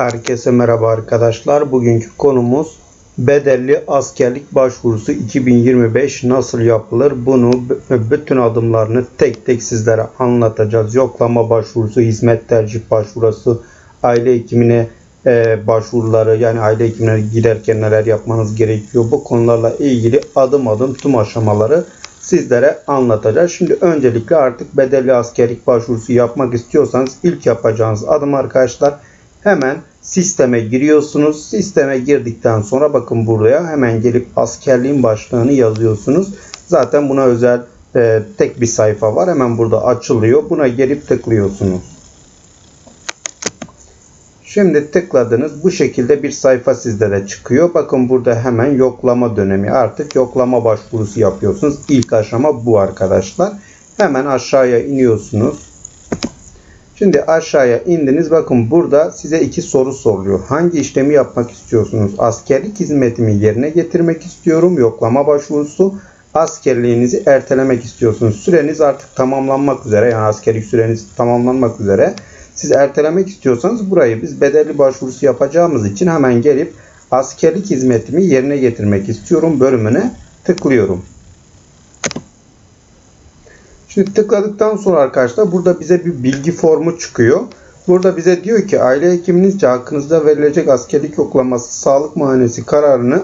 Herkese merhaba arkadaşlar. Bugünkü konumuz bedelli askerlik başvurusu 2025 nasıl yapılır? Bunu bütün adımlarını tek tek sizlere anlatacağız. Yoklama başvurusu, hizmet tercih başvurusu, aile hekimine e, başvuruları yani aile hekimine giderken neler yapmanız gerekiyor? Bu konularla ilgili adım adım tüm aşamaları sizlere anlatacağız. Şimdi öncelikle artık bedelli askerlik başvurusu yapmak istiyorsanız ilk yapacağınız adım arkadaşlar hemen sisteme giriyorsunuz. Sisteme girdikten sonra bakın buraya hemen gelip askerliğin başlığını yazıyorsunuz. Zaten buna özel e, tek bir sayfa var. Hemen burada açılıyor. Buna gelip tıklıyorsunuz. Şimdi tıkladınız. Bu şekilde bir sayfa sizde de çıkıyor. Bakın burada hemen yoklama dönemi. Artık yoklama başvurusu yapıyorsunuz. İlk aşama bu arkadaşlar. Hemen aşağıya iniyorsunuz. Şimdi aşağıya indiniz. Bakın burada size iki soru soruluyor. Hangi işlemi yapmak istiyorsunuz? Askerlik hizmetimi yerine getirmek istiyorum. Yoklama başvurusu. Askerliğinizi ertelemek istiyorsunuz. Süreniz artık tamamlanmak üzere. Yani askerlik süreniz tamamlanmak üzere. Siz ertelemek istiyorsanız burayı biz bedelli başvurusu yapacağımız için hemen gelip askerlik hizmetimi yerine getirmek istiyorum bölümüne tıklıyorum. Şimdi tıkladıktan sonra arkadaşlar burada bize bir bilgi formu çıkıyor. Burada bize diyor ki aile hekiminizce hakkınızda verilecek askerlik yoklaması sağlık muayenesi kararını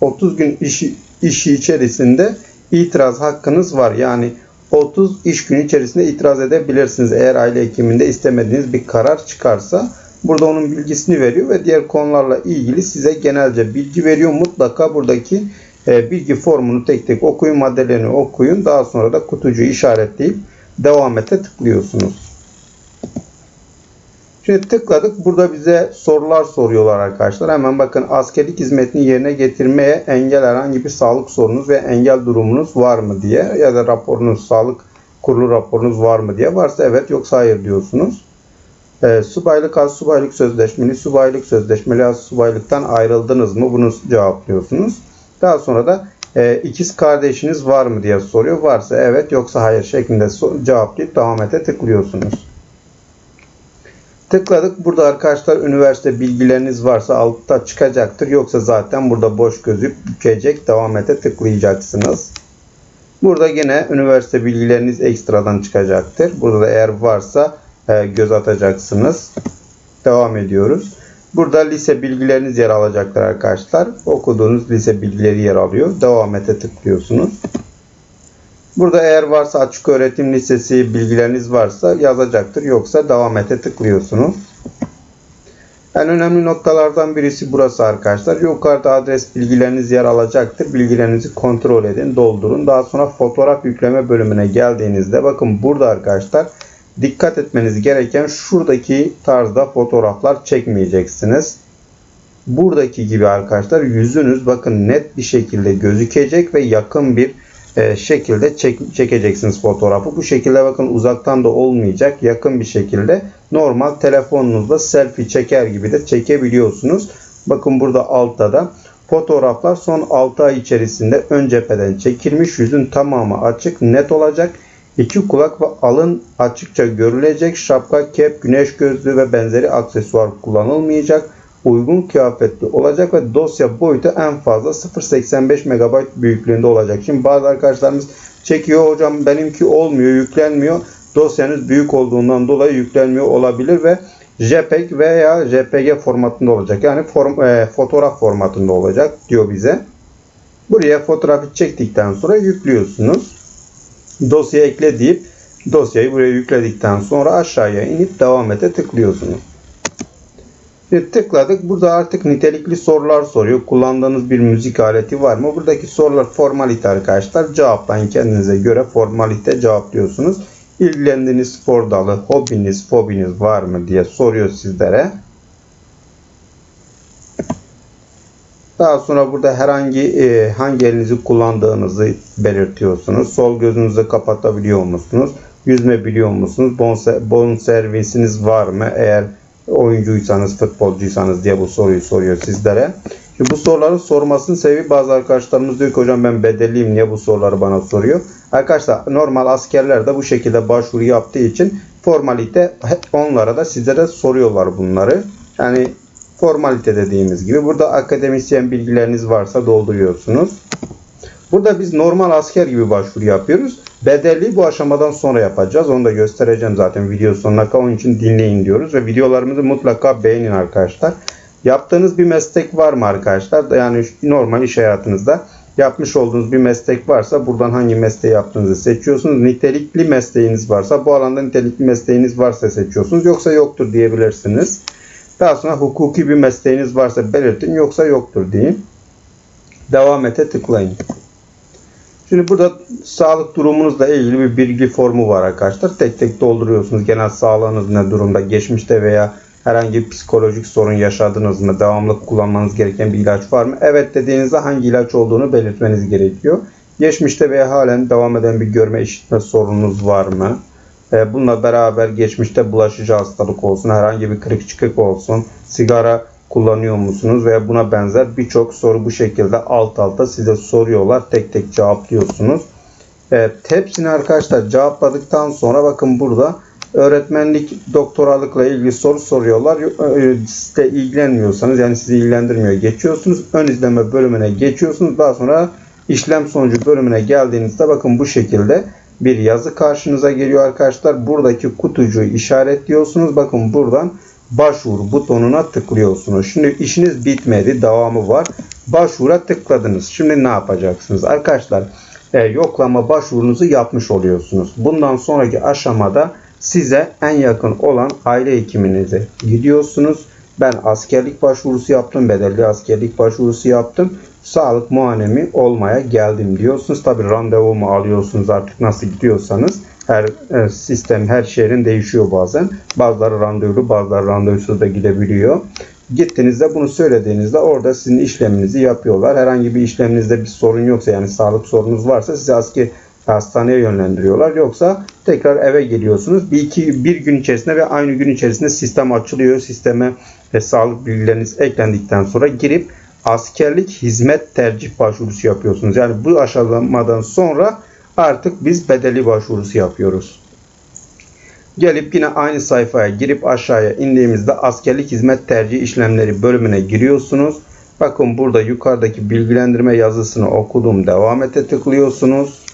30 gün işi, işi içerisinde itiraz hakkınız var. Yani 30 iş günü içerisinde itiraz edebilirsiniz. Eğer aile hekiminde istemediğiniz bir karar çıkarsa burada onun bilgisini veriyor ve diğer konularla ilgili size genelce bilgi veriyor. Mutlaka buradaki e, bilgi formunu tek tek okuyun, maddelerini okuyun. Daha sonra da kutucuğu işaretleyip devam ete tıklıyorsunuz. Şimdi tıkladık. Burada bize sorular soruyorlar arkadaşlar. Hemen bakın askerlik hizmetini yerine getirmeye engel herhangi bir sağlık sorunuz ve engel durumunuz var mı diye ya da raporunuz, sağlık kurulu raporunuz var mı diye varsa evet yoksa hayır diyorsunuz. E, subaylık az subaylık sözleşmeli, subaylık sözleşmeli az subaylıktan ayrıldınız mı? Bunu cevaplıyorsunuz. Daha sonra da e, ikiz kardeşiniz var mı diye soruyor. Varsa evet yoksa hayır şeklinde cevaplayıp devam ete tıklıyorsunuz. Tıkladık. Burada arkadaşlar üniversite bilgileriniz varsa altta çıkacaktır. Yoksa zaten burada boş gözükecek. Devam ete tıklayacaksınız. Burada yine üniversite bilgileriniz ekstradan çıkacaktır. Burada da eğer varsa e, göz atacaksınız. Devam ediyoruz. Burada lise bilgileriniz yer alacaktır arkadaşlar. Okuduğunuz lise bilgileri yer alıyor. Devam ete tıklıyorsunuz. Burada eğer varsa açık öğretim lisesi bilgileriniz varsa yazacaktır. Yoksa devam ete tıklıyorsunuz. En önemli noktalardan birisi burası arkadaşlar. Yukarıda adres bilgileriniz yer alacaktır. Bilgilerinizi kontrol edin, doldurun. Daha sonra fotoğraf yükleme bölümüne geldiğinizde bakın burada arkadaşlar dikkat etmeniz gereken şuradaki tarzda fotoğraflar çekmeyeceksiniz. Buradaki gibi arkadaşlar yüzünüz bakın net bir şekilde gözükecek ve yakın bir e, şekilde çek, çekeceksiniz fotoğrafı. Bu şekilde bakın uzaktan da olmayacak. Yakın bir şekilde normal telefonunuzla selfie çeker gibi de çekebiliyorsunuz. Bakın burada altta da fotoğraflar son 6 ay içerisinde ön cepheden çekilmiş. Yüzün tamamı açık, net olacak. İki kulak ve alın açıkça görülecek. Şapka, kep, güneş gözlüğü ve benzeri aksesuar kullanılmayacak. Uygun kıyafetli olacak ve dosya boyutu en fazla 0.85 MB büyüklüğünde olacak. Şimdi bazı arkadaşlarımız çekiyor hocam benimki olmuyor, yüklenmiyor. Dosyanız büyük olduğundan dolayı yüklenmiyor olabilir ve JPEG veya JPG formatında olacak. Yani form, e, fotoğraf formatında olacak diyor bize. Buraya fotoğrafı çektikten sonra yüklüyorsunuz dosya ekle deyip dosyayı buraya yükledikten sonra aşağıya inip devam ete tıklıyorsunuz. Şimdi tıkladık. Burada artık nitelikli sorular soruyor. Kullandığınız bir müzik aleti var mı? Buradaki sorular formalite arkadaşlar. Cevaplayın kendinize göre formalite cevaplıyorsunuz. İlgilendiğiniz spor dalı, hobiniz, fobiniz var mı diye soruyor sizlere. Daha sonra burada herhangi e, hangi elinizi kullandığınızı belirtiyorsunuz. Sol gözünüzü kapatabiliyor musunuz? Yüzme biliyor musunuz? Bon, servisiniz var mı? Eğer oyuncuysanız, futbolcuysanız diye bu soruyu soruyor sizlere. Şimdi bu soruları sormasının sebebi bazı arkadaşlarımız diyor ki hocam ben bedelliyim niye bu soruları bana soruyor. Arkadaşlar normal askerler de bu şekilde başvuru yaptığı için formalite onlara da sizlere soruyorlar bunları. Yani Formalite dediğimiz gibi. Burada akademisyen bilgileriniz varsa dolduruyorsunuz. Burada biz normal asker gibi başvuru yapıyoruz. Bedelli bu aşamadan sonra yapacağız. Onu da göstereceğim zaten video sonuna kadar. Onun için dinleyin diyoruz. Ve videolarımızı mutlaka beğenin arkadaşlar. Yaptığınız bir meslek var mı arkadaşlar? Yani normal iş hayatınızda yapmış olduğunuz bir meslek varsa buradan hangi mesleği yaptığınızı seçiyorsunuz. Nitelikli mesleğiniz varsa bu alanda nitelikli mesleğiniz varsa seçiyorsunuz. Yoksa yoktur diyebilirsiniz. Daha sonra hukuki bir mesleğiniz varsa belirtin yoksa yoktur deyin. Devam ete tıklayın. Şimdi burada sağlık durumunuzla ilgili bir bilgi formu var arkadaşlar. Tek tek dolduruyorsunuz. Genel sağlığınız ne durumda? Geçmişte veya herhangi bir psikolojik sorun yaşadınız mı? Devamlı kullanmanız gereken bir ilaç var mı? Evet dediğinizde hangi ilaç olduğunu belirtmeniz gerekiyor. Geçmişte veya halen devam eden bir görme işitme sorununuz var mı? Ee, Bununla beraber geçmişte bulaşıcı hastalık olsun, herhangi bir kırık çıkık olsun, sigara kullanıyor musunuz veya buna benzer birçok soru bu şekilde alt alta size soruyorlar. Tek tek cevaplıyorsunuz. Evet, hepsini arkadaşlar cevapladıktan sonra bakın burada öğretmenlik doktoralıkla ilgili soru soruyorlar. Ee, Siz de ilgilenmiyorsanız yani sizi ilgilendirmiyor. Geçiyorsunuz. Ön izleme bölümüne geçiyorsunuz. Daha sonra işlem sonucu bölümüne geldiğinizde bakın bu şekilde bir yazı karşınıza geliyor arkadaşlar. Buradaki kutucuğu işaretliyorsunuz. Bakın buradan başvuru butonuna tıklıyorsunuz. Şimdi işiniz bitmedi. Devamı var. Başvura tıkladınız. Şimdi ne yapacaksınız? Arkadaşlar e, yoklama başvurunuzu yapmış oluyorsunuz. Bundan sonraki aşamada size en yakın olan aile hekiminize gidiyorsunuz. Ben askerlik başvurusu yaptım. Bedelli askerlik başvurusu yaptım. Sağlık muayenemi olmaya geldim diyorsunuz. Tabi randevumu alıyorsunuz artık nasıl gidiyorsanız. Her e, sistem, her şehrin değişiyor bazen. Bazıları randevulu, bazıları randevusuz da gidebiliyor. Gittiğinizde bunu söylediğinizde orada sizin işleminizi yapıyorlar. Herhangi bir işleminizde bir sorun yoksa yani sağlık sorunuz varsa sizi asker hastaneye yönlendiriyorlar. Yoksa tekrar eve geliyorsunuz. Bir iki bir gün içerisinde ve aynı gün içerisinde sistem açılıyor. Sisteme ve sağlık bilgileriniz eklendikten sonra girip askerlik hizmet tercih başvurusu yapıyorsunuz. Yani bu aşamadan sonra artık biz bedeli başvurusu yapıyoruz. Gelip yine aynı sayfaya girip aşağıya indiğimizde askerlik hizmet tercih işlemleri bölümüne giriyorsunuz. Bakın burada yukarıdaki bilgilendirme yazısını okudum. Devam ete tıklıyorsunuz.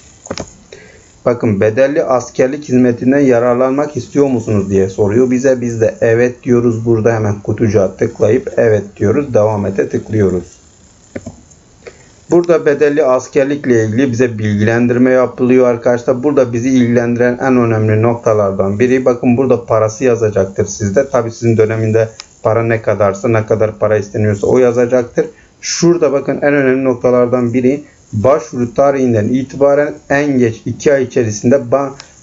Bakın bedelli askerlik hizmetinden yararlanmak istiyor musunuz diye soruyor bize. Biz de evet diyoruz. Burada hemen kutucuğa tıklayıp evet diyoruz. Devam ete tıklıyoruz. Burada bedelli askerlikle ilgili bize bilgilendirme yapılıyor arkadaşlar. Burada bizi ilgilendiren en önemli noktalardan biri. Bakın burada parası yazacaktır sizde. Tabi sizin döneminde para ne kadarsa ne kadar para isteniyorsa o yazacaktır. Şurada bakın en önemli noktalardan biri başvuru tarihinden itibaren en geç 2 ay içerisinde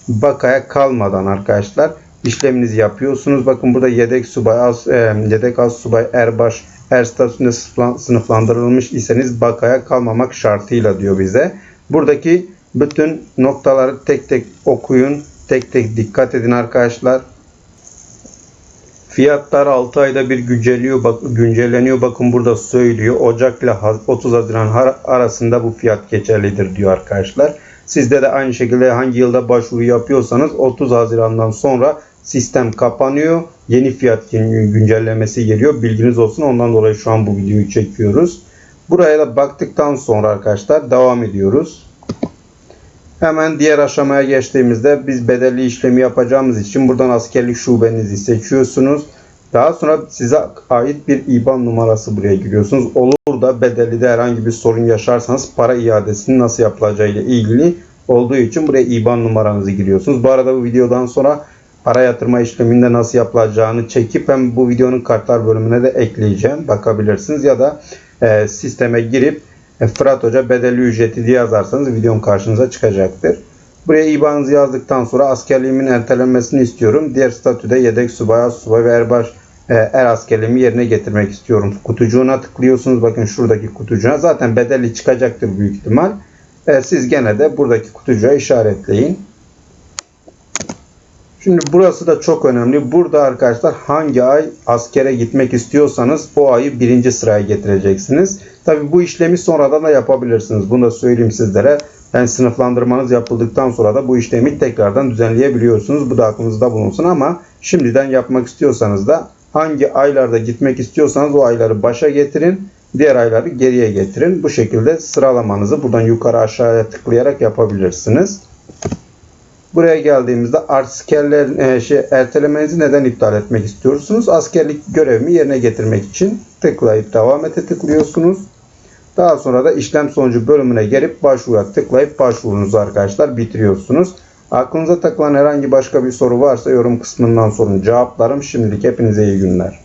bakaya kalmadan arkadaşlar işleminizi yapıyorsunuz. Bakın burada yedek subay, az, e, yedek az subay, erbaş, er statüsünde sınıflandırılmış iseniz bakaya kalmamak şartıyla diyor bize. Buradaki bütün noktaları tek tek okuyun. Tek tek dikkat edin arkadaşlar. Fiyatlar 6 ayda bir günceliyor, bak, güncelleniyor. Bakın burada söylüyor. Ocak ile 30 Haziran arasında bu fiyat geçerlidir diyor arkadaşlar. Sizde de aynı şekilde hangi yılda başvuru yapıyorsanız 30 Haziran'dan sonra sistem kapanıyor. Yeni fiyat güncellemesi geliyor. Bilginiz olsun. Ondan dolayı şu an bu videoyu çekiyoruz. Buraya da baktıktan sonra arkadaşlar devam ediyoruz. Hemen diğer aşamaya geçtiğimizde biz bedelli işlemi yapacağımız için buradan askerlik şubenizi seçiyorsunuz. Daha sonra size ait bir IBAN numarası buraya giriyorsunuz. Olur da bedellide herhangi bir sorun yaşarsanız para iadesinin nasıl yapılacağı ile ilgili olduğu için buraya IBAN numaranızı giriyorsunuz. Bu arada bu videodan sonra para yatırma işleminde nasıl yapılacağını çekip hem bu videonun kartlar bölümüne de ekleyeceğim. Bakabilirsiniz ya da e, sisteme girip e, Fırat Hoca bedelli ücreti diye yazarsanız videom karşınıza çıkacaktır. Buraya IBAN'ınızı yazdıktan sonra askerliğimin ertelenmesini istiyorum. Diğer statüde yedek subay, subay ve erbaş e, er askerliğimi yerine getirmek istiyorum. Kutucuğuna tıklıyorsunuz. Bakın şuradaki kutucuğuna. Zaten bedelli çıkacaktır büyük ihtimal. E, siz gene de buradaki kutucuğa işaretleyin. Şimdi burası da çok önemli. Burada arkadaşlar hangi ay askere gitmek istiyorsanız o ayı birinci sıraya getireceksiniz. Tabi bu işlemi sonradan da yapabilirsiniz. Bunu da söyleyeyim sizlere. Yani sınıflandırmanız yapıldıktan sonra da bu işlemi tekrardan düzenleyebiliyorsunuz. Bu da aklınızda bulunsun ama şimdiden yapmak istiyorsanız da hangi aylarda gitmek istiyorsanız o ayları başa getirin. Diğer ayları geriye getirin. Bu şekilde sıralamanızı buradan yukarı aşağıya tıklayarak yapabilirsiniz. Buraya geldiğimizde askerler e, şey, ertelemenizi neden iptal etmek istiyorsunuz? Askerlik görevimi yerine getirmek için tıklayıp devam ete tıklıyorsunuz. Daha sonra da işlem sonucu bölümüne gelip başvura tıklayıp başvurunuzu arkadaşlar bitiriyorsunuz. Aklınıza takılan herhangi başka bir soru varsa yorum kısmından sorun cevaplarım. Şimdilik hepinize iyi günler.